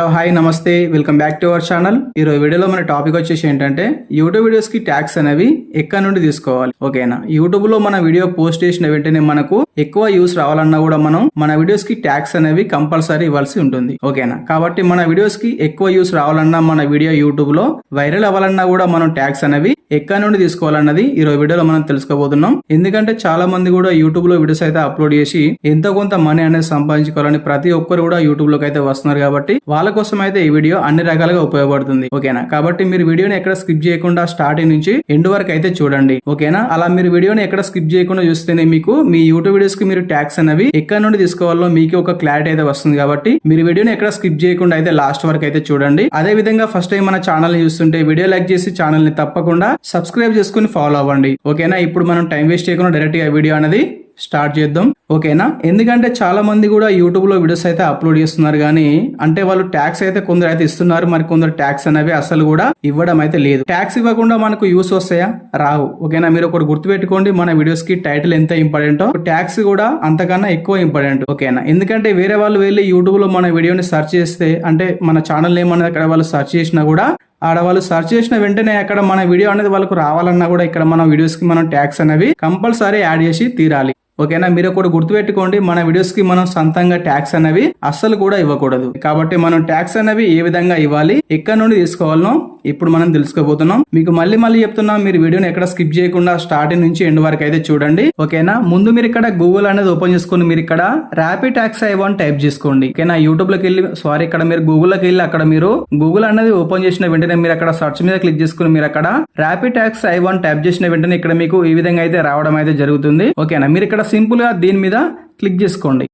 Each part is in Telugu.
హలో హాయ్ నమస్తే. Welcome back to our channel ఈ రోజు వీడియోలో మన టాపిక్ వచ్చేసి ఏంటంటే యూట్యూబ్ వీడియోస్కి ట్యాక్స్ అనేవి ఎక్కడ నుండి తీసుకోవాలి? ఓకేనా యూట్యూబ్లో మన వీడియో పోస్ట్ చేసిన వెంటనే మనకు ఎక్కువ యూస్ రావాలన్నా కూడా మనం మన వీడియోస్కి ట్యాక్స్ అనేవి కంపల్సరీ ఇవ్వాల్సి ఉంటుంది. ఓకేనా కాబట్టి మన వీడియోస్కి ఎక్కువ యూస్ రావాలన్నా మన వీడియో యూట్యూబ్లో వైరల్ అవ్వాలన్నా కూడా మనం ట్యాక్స్ అనేవి ఎక్కడ నుండి తీసుకోవాలన్నది ఈ రోజు వీడియోలో మనం తెలుసుకోబోతున్నాం. ఎందుకంటే చాలా మంది కూడా యూట్యూబ్లో వీడియోస్ అయితే అప్లోడ్ చేసి ఎంతో కొంత మనీ అనేది సంపాదించుకోవాలని ప్రతి ఒక్కరు కూడా యూట్యూబ్లోకి అయితే వస్తున్నారు కాబట్టి వాళ్ళ కోసం అయితే ఈ వీడియో అన్ని రకాలుగా ఉపయోగపడుతుంది ఓకేనా? కాబట్టి మీరు వీడియోని ఎక్కడ స్కిప్ చేయకుండా స్టార్టింగ్ నుంచి ఎండ్ వరకు అయితే చూడండి ఓకేనా? అలా మీరు వీడియోని ఎక్కడ స్కిప్ చేయకుండా చూస్తేనే మీకు మీ యూట్యూబ్ వీడియోస్కి మీరు ట్యాక్స్ అనేవి ఎక్కడ నుండి తీసుకోవాలో మీకు ఒక క్లారిటీ అయితే వస్తుంది కాబట్టి మీరు వీడియోని ఎక్కడ స్కిప్ చేయకుండా అయితే లాస్ట్ వరకు అయితే చూడండి. అదే విధంగా ఫస్ట్ టైం మన ఛానల్ చూస్తుంటే వీడియో లైక్ చేసి ఛానల్ని తప్పకుండా సబ్స్క్రైబ్ చేసుకుని ఫాలో అవ్వండి ఓకేనా? ఇప్పుడు మనం టైం వేస్ట్ చేయకుండా డైరెక్ట్గా వీడియో అనేది స్టార్ట్ చేద్దాం. ఓకేనా? ఎందుకంటే చాలా మంది కూడా యూట్యూబ్లో వీడియోస్ అయితే అప్లోడ్ చేస్తున్నారు కానీ అంటే వాళ్ళు ట్యాక్స్ అయితే కొందరు అయితే ఇస్తున్నారు మరి కొందరు ట్యాక్స్ అనేవి అసలు కూడా ఇవ్వడం అయితే లేదు. ట్యాక్స్ ఇవ్వకుండా మనకు యూస్ వస్తాయా? రావు. ఓకేనా? మీరు ఒకటి గుర్తుపెట్టుకోండి మన వీడియోస్కి టైటిల్ ఎంత ఇంపార్టెంటో. ట్యాక్స్ కూడా అంతకన్నా ఎక్కువ ఇంపార్టెంట్. ఓకేనా? ఎందుకంటే వేరే వాళ్ళు వెళ్ళి యూట్యూబ్లో మన వీడియోని సెర్చ్ చేస్తే అంటే మన ఛానల్ ఏమన్నది అక్కడ వాళ్ళు సెర్చ్ చేసినా కూడా ఆడ వాళ్ళు సెర్చ్ చేసిన వెంటనే అక్కడ మన వీడియో అనేది వాళ్ళకు రావాలన్నా కూడా ఇక్కడ మన వీడియోస్కి మనం ట్యాక్స్ అనేవి కంపల్సరీ యాడ్ చేసి తీరాలి. ఓకేనా? మీరు కూడా గుర్తుపెట్టుకోండి మన వీడియోస్కి మనం సొంతంగా ట్యాక్స్ అనేవి అస్సలు కూడా ఇవ్వకూడదు. కాబట్టి మనం ట్యాక్స్ అనేవి ఏ విధంగా ఇవ్వాలి ఎక్కడ నుండి తీసుకోవాలనో ఇప్పుడు మనం తెలుసుకోబోతున్నాం. మీకు మళ్ళీ మళ్ళీ చెప్తున్నాం మీరు వీడియోని ఎక్కడ స్కిప్ చేయకుండా స్టార్టింగ్ నుంచి ఎండ్ వరకు అయితే చూడండి. ఓకేనా? ముందు మీరు ఇక్కడ గూగుల్ అనేది ఓపెన్ చేసుకుని మీరు ఇక్కడ rapid tags I one type చేసుకోండి. ఓకేనా? యూట్యూబ్లోకి వెళ్ళి సారీ ఇక్కడ మీరు గూగుల్లోకి వెళ్ళి అక్కడ మీరు గూగుల్ అనేది ఓపెన్ చేసిన వెంటనే మీరు అక్కడ సర్చ్ మీద క్లిక్ చేసుకుని మీరు అక్కడ rapid tags I one type చేసిన వెంటనే ఇక్కడ మీకు ఈ విధంగా అయితే రావడం అయితే జరుగుతుంది. ఓకేనా? మీరు ఇక్కడ సింపుల్గా దీని మీద క్లిక్ చేసుకోండి.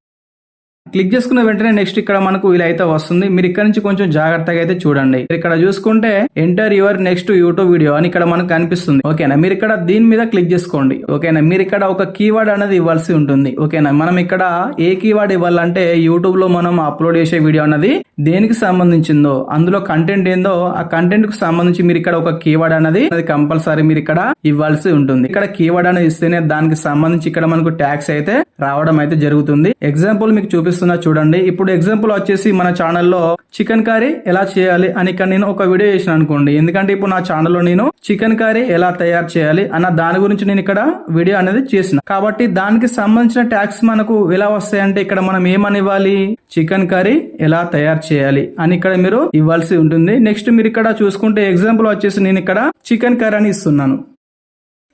క్లిక్ చేసుకున్న వెంటనే నెక్స్ట్ ఇక్కడ మనకు ఇలా అయితే వస్తుంది. మీరు ఇక్కడ నుంచి కొంచెం జాగ్రత్తగా అయితే చూడండి. ఇక్కడ చూసుకుంటే enter your next YouTube video అని ఇక్కడ మనకు కనిపిస్తుంది. ఓకేనా? మీరు ఇక్కడ దీని మీద క్లిక్ చేసుకోండి. ఓకేనా? మీరు ఇక్కడ ఒక కీవర్డ్ అనేది ఇవ్వాల్సి ఉంటుంది. ఓకేనా? మనం ఇక్కడ ఏ కీవర్డ్ ఇవ్వాలంటే యూట్యూబ్లో మనం అప్లోడ్ చేసే వీడియో అన్నది దేనికి సంబంధించిందో అందులో కంటెంట్ ఏందో ఆ కంటెంట్కు సంబంధించి మీరు ఇక్కడ ఒక కీవర్డ్ అనేది అది కంపల్సరీ మీరు ఇక్కడ ఇవ్వాల్సి ఉంటుంది. ఇక్కడ కీవర్డ్ అనేది ఇస్తేనే దానికి సంబంధించి ఇక్కడ మనకు ట్యాక్స్ అయితే రావడం అయితే జరుగుతుంది. ఎగ్జాంపుల్ మీకు చూపిస్తున్నా చూడండి. ఇప్పుడు ఎగ్జాంపుల్ వచ్చేసి మన ఛానల్లో చికెన్ కర్రీ ఎలా చేయాలి అని ఇక్కడ నేను ఒక వీడియో చేసిన అనుకోండి. ఎందుకంటే ఇప్పుడు నా ఛానల్లో నేను చికెన్ కర్రీ ఎలా తయారు చేయాలి అన్న దాని గురించి నేను ఇక్కడ వీడియో అనేది చేసిన. కాబట్టి దానికి సంబంధించిన ట్యాక్స్ మనకు ఎలా వస్తాయంటే ఇక్కడ మనం ఏమని ఇవ్వాలి చికెన్ కర్రీ ఎలా తయారు చేయాలి అని ఇక్కడ మీరు ఇవ్వాల్సి ఉంటుంది. నెక్స్ట్ మీరు ఇక్కడ చూసుకుంటే ఎగ్జాంపుల్ వచ్చేసి నేను ఇక్కడ చికెన్ కర్రీ అని ఇస్తున్నాను.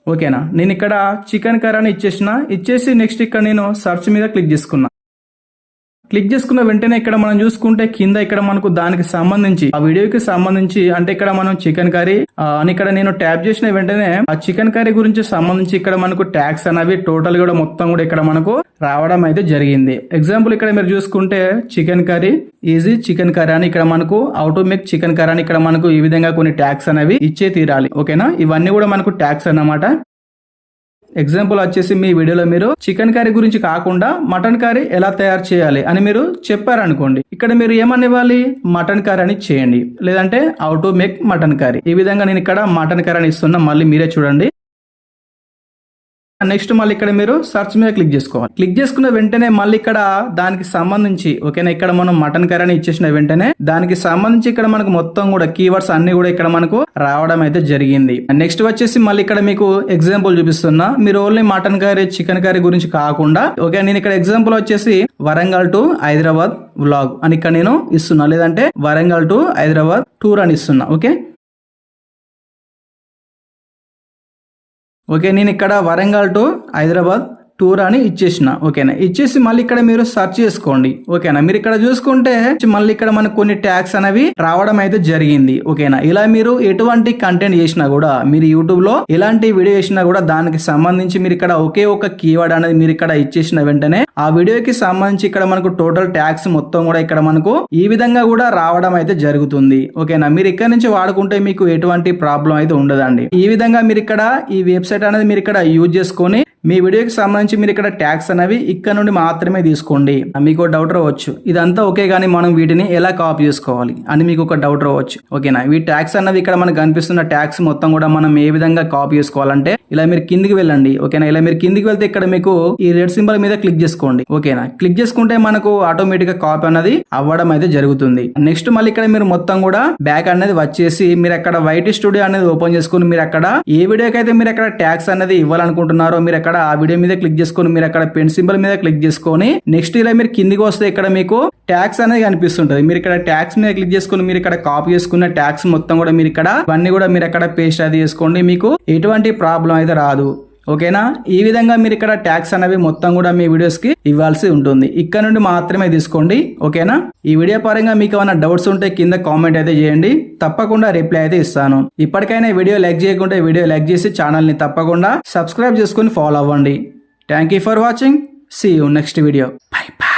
ఓకేనా? నేను ఇక్కడ చికెన్ కర్రీ అని ఇచ్చేసిన. ఇచ్చేసి నెక్స్ట్ ఇక్కడ నేను సర్చ్ మీద క్లిక్ చేసుకున్నా. క్లిక్ చేసుకున్న వెంటనే ఇక్కడ మనం చూసుకుంటే కింద ఇక్కడ మనకు దానికి సంబంధించి ఆ వీడియోకి సంబంధించి అంటే ఇక్కడ మనం చికెన్ కర్రీ అని ఇక్కడ నేను ట్యాప్ చేసిన వెంటనే ఆ చికెన్ కర్రీ గురించి సంబంధించి ఇక్కడ మనకు ట్యాక్స్ అనేవి టోటల్ కూడా మొత్తం కూడా ఇక్కడ మనకు రావడం అయితే జరిగింది. ఎగ్జాంపుల్ ఇక్కడ మీరు చూసుకుంటే chicken curry easy chicken curry అని ఇక్కడ మనకు హౌ చికెన్ కర్రీ అని ఇక్కడ మనకు ఈ విధంగా కొన్ని ట్యాక్స్ అనేవి ఇచ్చే తీరాలి. ఓకేనా ఇవన్నీ కూడా మనకు ట్యాక్స్ అన్నమాట. ఎగ్జాంపుల్ వచ్చేసి మీ వీడియోలో మీరు చికెన్ కర్రీ గురించి కాకుండా మటన్ కర్రీ ఎలా తయారు చేయాలి అని మీరు చెప్పారనుకోండి. ఇక్కడ మీరు ఏమని ఇవ్వాలి మటన్ కర్రీ అని చేయండి. లేదంటే how to make mutton curry. ఈ విధంగా నేను ఇక్కడ మటన్ కర్రీ అని ఇస్తున్నా. మళ్ళీ మీరే చూడండి. నెక్స్ట్ మళ్ళీ ఇక్కడ మీరు సర్చ్ మీద క్లిక్ చేసుకోవాలి. క్లిక్ చేసుకున్న వెంటనే మళ్ళీ ఇక్కడ దానికి సంబంధించి ఓకేనా ఇక్కడ మనం మటన్ కర్రీ అని ఇచ్చేసిన వెంటనే దానికి సంబంధించి ఇక్కడ మనకు మొత్తం కూడా కీవర్డ్స్ అన్ని కూడా ఇక్కడ మనకు రావడం అయితే జరిగింది. నెక్స్ట్ వచ్చేసి మళ్ళీ ఇక్కడ మీకు ఎగ్జాంపుల్ చూపిస్తున్నా. మీరు only mutton curry chicken curry గురించి కాకుండా ఓకే నేను ఇక్కడ ఎగ్జాంపుల్ వచ్చేసి వరంగల్ టు హైదరాబాద్ వ్లాగ్ అని ఇక్కడ నేను ఇస్తున్నా. లేదంటే వరంగల్ టు హైదరాబాద్ టూర్ అని ఇస్తున్నా ఓకే? ఓకే నేను ఇక్కడ వరంగల్ టు హైదరాబాద్. టూర్ అని ఇచ్చేసిన ఓకేనా? ఇచ్చేసి మళ్ళీ ఇక్కడ మీరు సర్చ్ చేసుకోండి ఓకేనా? మీరు ఇక్కడ చూసుకుంటే మళ్ళీ ఇక్కడ మనకు కొన్ని ట్యాగ్స్ అనేవి రావడం అయితే జరిగింది ఓకేనా? ఇలా మీరు ఎటువంటి కంటెంట్ చేసినా కూడా మీరు యూట్యూబ్లో ఎలాంటి వీడియో చేసినా కూడా దానికి సంబంధించి మీరు ఇక్కడ ఒకే ఒక కీవర్డ్ అనేది మీరు ఇక్కడ ఇచ్చేసిన వెంటనే ఆ వీడియోకి సంబంధించి ఇక్కడ మనకు టోటల్ ట్యాక్స్ మొత్తం కూడా ఇక్కడ మనకు ఈ విధంగా కూడా రావడం అయితే జరుగుతుంది ఓకేనా? మీరు ఇక్కడ నుంచి వాడుకుంటే మీకు ఎటువంటి ప్రాబ్లం అయితే ఉండదండి. ఈ విధంగా మీరు ఇక్కడ ఈ వెబ్సైట్ అనేది మీరు ఇక్కడ యూజ్ చేసుకొని మీ వీడియోకి సంబంధించి మీరు ఇక్కడ ట్యాక్స్ అనేవి ఇక్కడ నుండి మాత్రమే తీసుకోండి. మీకు డౌట్ రావచ్చు. ఇదంతా ఓకే కానీ మనం వీటిని ఎలా కాపీ చేసుకోవాలి అని మీకు ఒక డౌట్ రావచ్చు. ఓకేనా? ఈ ట్యాక్స్ అన్నది ఇక్కడ మనకు కనిపిస్తున్న ట్యాక్స్ మొత్తం కూడా మనం ఏ విధంగా కాపీ చేసుకోవాలంటే ఇలా మీరు కిందికి వెళ్ళండి ఓకేనా? ఇలా మీరు కిందికి వెళ్తే ఇక్కడ మీకు ఈ రెడ్ సింబల్ మీద క్లిక్ చేసుకోండి ఓకేనా? క్లిక్ చేసుకుంటే మనకు ఆటోమేటిక్గా కాపీ అనేది అవ్వడం అయితే జరుగుతుంది. నెక్స్ట్ మళ్ళీ ఇక్కడ మీరు మొత్తం కూడా బ్యాక్ అనేది వచ్చేసి మీరు అక్కడ వైట్ స్టూడియో అనేది ఓపెన్ చేసుకుని మీరు అక్కడ ఏ వీడియోకి అయితే మీరు అక్కడ ట్యాక్స్ అనేది ఇవ్వాలనుకుంటున్నారో మీరు అక్కడ ఆ వీడియో మీద క్లిక్ చేసుకొని మీరు అక్కడ పెన్ సింబల్ మీద క్లిక్ చేసుకొని నెక్స్ట్ ఇలా మీరు కిందికి వస్తే ఇక్కడ మీకు ట్యాక్స్ అనేది కనిపిస్తుంటుంది. మీరు ఇక్కడ ట్యాక్స్ మీద క్లిక్ చేసుకుని మీరు ఇక్కడ కాపీ చేసుకున్న ట్యాక్స్ మొత్తం కూడా మీరు ఇక్కడ అన్నీ కూడా మీరు అక్కడ పేస్ట్ అది చేసుకోండి మీకు ఎటువంటి ప్రాబ్లం అయితే రాదు. ఓకేనా ఈ విధంగా మీరు ఇక్కడ ట్యాక్స్ అనేవి మొత్తం కూడా మీ వీడియోస్కి ఇవ్వాల్సి ఉంటుంది. ఇక్కడ నుండి మాత్రమే తీసుకోండి. ఓకేనా ఈ వీడియో పరంగా మీకు ఏమైనా డౌట్స్ ఉంటే కింద కామెంట్ అయితే చేయండి. తప్పకుండా రిప్లై అయితే ఇస్తాను. ఇప్పటికైనా వీడియో లైక్ చేయకుంటే వీడియో లైక్ చేసి ఛానల్ని తప్పకుండా సబ్స్క్రైబ్ చేసుకుని ఫాలో అవ్వండి. Thank you for watching see you next video bye bye